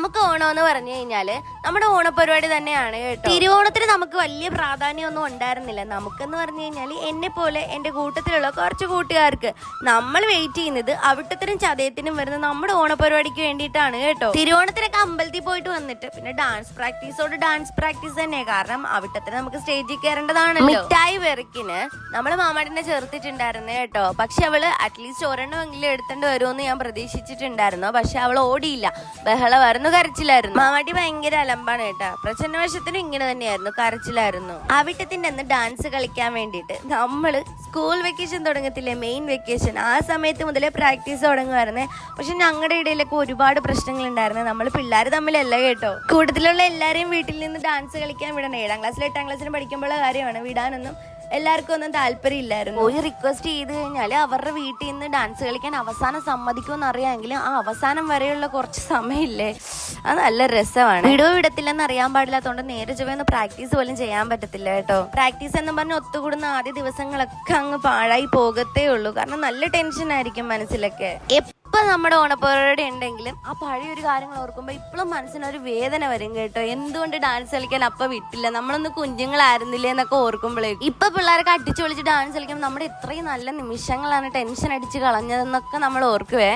നമുക്ക് ഓണം എന്ന് പറഞ്ഞു കഴിഞ്ഞാൽ നമ്മുടെ ഓണപരിപാടി തന്നെയാണ് കേട്ടോ. തിരുവോണത്തിന് നമുക്ക് വലിയ പ്രാധാന്യമൊന്നും ഉണ്ടായിരുന്നില്ല. നമുക്കെന്ന് പറഞ്ഞു കഴിഞ്ഞാൽ എന്നെ പോലെ എന്റെ കൂട്ടത്തിലുള്ള കുറച്ച് കൂട്ടുകാർക്ക് നമ്മൾ വെയിറ്റ് ചെയ്യുന്നത് അവിട്ടത്തിനും ചതയത്തിനും വരുന്ന നമ്മുടെ ഓണപരിപാടിക്ക് വേണ്ടിയിട്ടാണ് കേട്ടോ. തിരുവോണത്തിനൊക്കെ അമ്പലത്തിൽ പോയിട്ട് വന്നിട്ട് പിന്നെ ഡാൻസ് പ്രാക്ടീസോട് ഡാൻസ് പ്രാക്ടീസ് തന്നെ കാരണം അവിട്ടത്തിന് നമുക്ക് സ്റ്റേജിൽ കയറേണ്ടതാണ് മിഠായി വെറുക്കിന് നമ്മൾ മാമാടിനെ ചേർത്തിട്ടുണ്ടായിരുന്നു കേട്ടോ. പക്ഷെ അവൾ അറ്റ്ലീസ്റ്റ് ഒരെണ്ണമെങ്കിലും എടുത്തേണ്ടി വരുമെന്ന് ഞാൻ പ്രതീക്ഷിച്ചിട്ടുണ്ടായിരുന്നു. പക്ഷെ അവൾ ഓടിയില്ല. ബഹളമായിരുന്നു. കരച്ചിലായിരുന്നു. മാമാട്ടി ഭയങ്കര അലമ്പാണ് കേട്ടോ. പ്രച്ഛന്നവശത്തിനും ഇങ്ങനെ തന്നെയായിരുന്നു കരച്ചിലായിരുന്നു. അവിട്ടത്തിന്റെ അന്ന് ഡാൻസ് കളിക്കാൻ വേണ്ടിയിട്ട് നമ്മൾ സ്കൂൾ വെക്കേഷൻ തുടങ്ങത്തില്ലേ മെയിൻ വെക്കേഷൻ ആ സമയത്ത് മുതലേ പ്രാക്ടീസ് തുടങ്ങുമായിരുന്നേ. പക്ഷെ ഞങ്ങളുടെ ഇടയിലൊക്കെ ഒരുപാട് പ്രശ്നങ്ങൾ ഉണ്ടായിരുന്നു. നമ്മൾ പിള്ളേർ തമ്മിലല്ല കേട്ടോ. കൂട്ടത്തിലുള്ള എല്ലാരെയും വീട്ടിൽ നിന്ന് ഡാൻസ് കളിക്കാൻ വിടണം. ഏഴാം ക്ലാസ്സിൽ എട്ടാം ക്ലാസ്സിലും പഠിക്കുമ്പോഴുള്ള കാര്യമാണ്. വിടാനൊന്നും എല്ലാവർക്കും ഒന്നും താല്പര്യമില്ലായിരുന്നു. പോയി റിക്വസ്റ്റ് ചെയ്ത് കഴിഞ്ഞാൽ അവരുടെ വീട്ടിൽ നിന്ന് ഡാൻസ് കളിക്കാൻ അവസാനം സമ്മതിക്കുമെന്ന് അറിയാമെങ്കിലും ആ അവസാനം വരെയുള്ള കുറച്ച് സമയമില്ലേ? അത് നല്ല രസമാണ്. വിടോ വിടത്തില്ലെന്ന് അറിയാൻ പാടില്ലാത്തതുകൊണ്ട് നേരെ ചൊവ്വൊന്ന് പ്രാക്ടീസ് പോലും ചെയ്യാൻ പറ്റത്തില്ല കേട്ടോ. പ്രാക്ടീസ് എന്ന് പറഞ്ഞ് ഒത്തുകൂടുന്ന ആദ്യ ദിവസങ്ങളൊക്കെ അങ്ങ് പാഴായി പോകത്തേ ഉള്ളൂ. കാരണം നല്ല ടെൻഷൻ ആയിരിക്കും മനസ്സിലൊക്കെ. എപ്പം നമ്മുടെ ഓണപ്പരിപാടി ഉണ്ടെങ്കിലും ആ പഴയ ഒരു കാര്യങ്ങൾ ഓർക്കുമ്പോൾ ഇപ്പോഴും മനസ്സിനൊരു വേദന വരും കേട്ടോ. എന്തുകൊണ്ട് ഡാൻസ് കളിക്കാൻ അപ്പൊ വിട്ടില്ല? നമ്മളൊന്ന് കുഞ്ഞുങ്ങളായിരുന്നില്ലേ എന്നൊക്കെ ഓർക്കുമ്പോഴേക്കും ഇപ്പൊ പിള്ളേരൊക്കെ അടിച്ചു വിളിച്ച് ഡാൻസ് കളിക്കുമ്പോൾ നമ്മുടെ ഇത്രയും നല്ല നിമിഷങ്ങളാണ് ടെൻഷൻ അടിച്ച് കളഞ്ഞതെന്നൊക്കെ നമ്മൾ ഓർക്കുവേ.